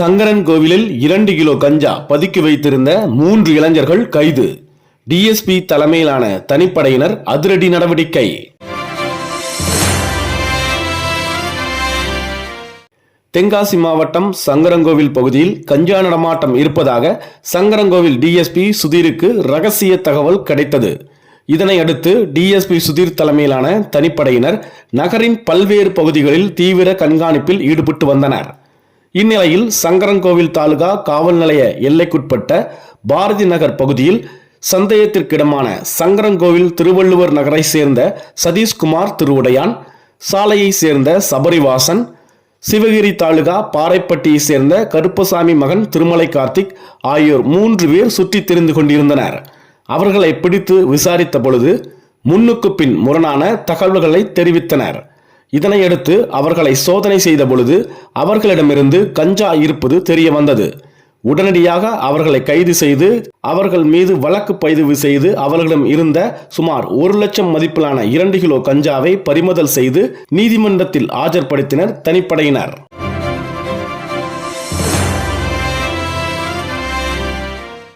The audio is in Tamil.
சங்கரன் கோவிலில் இரண்டு கிலோ கஞ்சா பதுக்கி வைத்திருந்த மூன்று இளைஞர்கள் கைது. டிஎஸ்பி தலைமையிலான தனிப்படையினர் அதிரடி நடவடிக்கை. தென்காசி மாவட்டம் சங்கரங்கோவில் பகுதியில் கஞ்சா நடமாட்டம் இருப்பதாக சங்கரங்கோவில் டிஎஸ்பி சுதீருக்கு ரகசிய தகவல் கிடைத்தது. இதனை அடுத்து டிஎஸ்பி சுதீர் தலைமையிலான தனிப்படையினர் நகரின் பல்வேறு பகுதிகளில் தீவிர கண்காணிப்பில் ஈடுபட்டு வந்தனர். இந்நிலையில் சங்கரங்கோவில் தாலுகா காவல் நிலைய எல்லைக்குட்பட்ட பாரதி நகர் பகுதியில் சந்தேகத்திற்கிடமான சங்கரங்கோவில் திருவள்ளுவர் நகரை சேர்ந்த சதீஷ்குமார் திருவுடையான் சாலையை சேர்ந்த சபரிவாசன் சிவகிரி தாலுகா பாறைப்பட்டியை சேர்ந்த கருப்பசாமி மகன் திருமலை கார்த்திக் ஆகியோர் மூன்று பேர் சுற்றித் திரிந்து கொண்டிருந்தனர். அவர்களை பிடித்து விசாரித்த பொழுது முன்னுக்கு பின் முரணான தகவல்களை தெரிவித்தனர். இதனையடுத்து அவர்களை சோதனை செய்த பொழுது அவர்களிடமிருந்து கஞ்சா இருப்பது தெரிய வந்தது உடனடியாக அவர்களை கைது செய்து அவர்கள் மீது வழக்கு பதிவு செய்து அவர்களிடம் இருந்த சுமார் ஒரு லட்சம் மதிப்பிலான இரண்டு கிலோ கஞ்சாவை பறிமுதல் செய்து நீதிமன்றத்தில் ஆஜர்படுத்தினர் தனிப்படையினர்.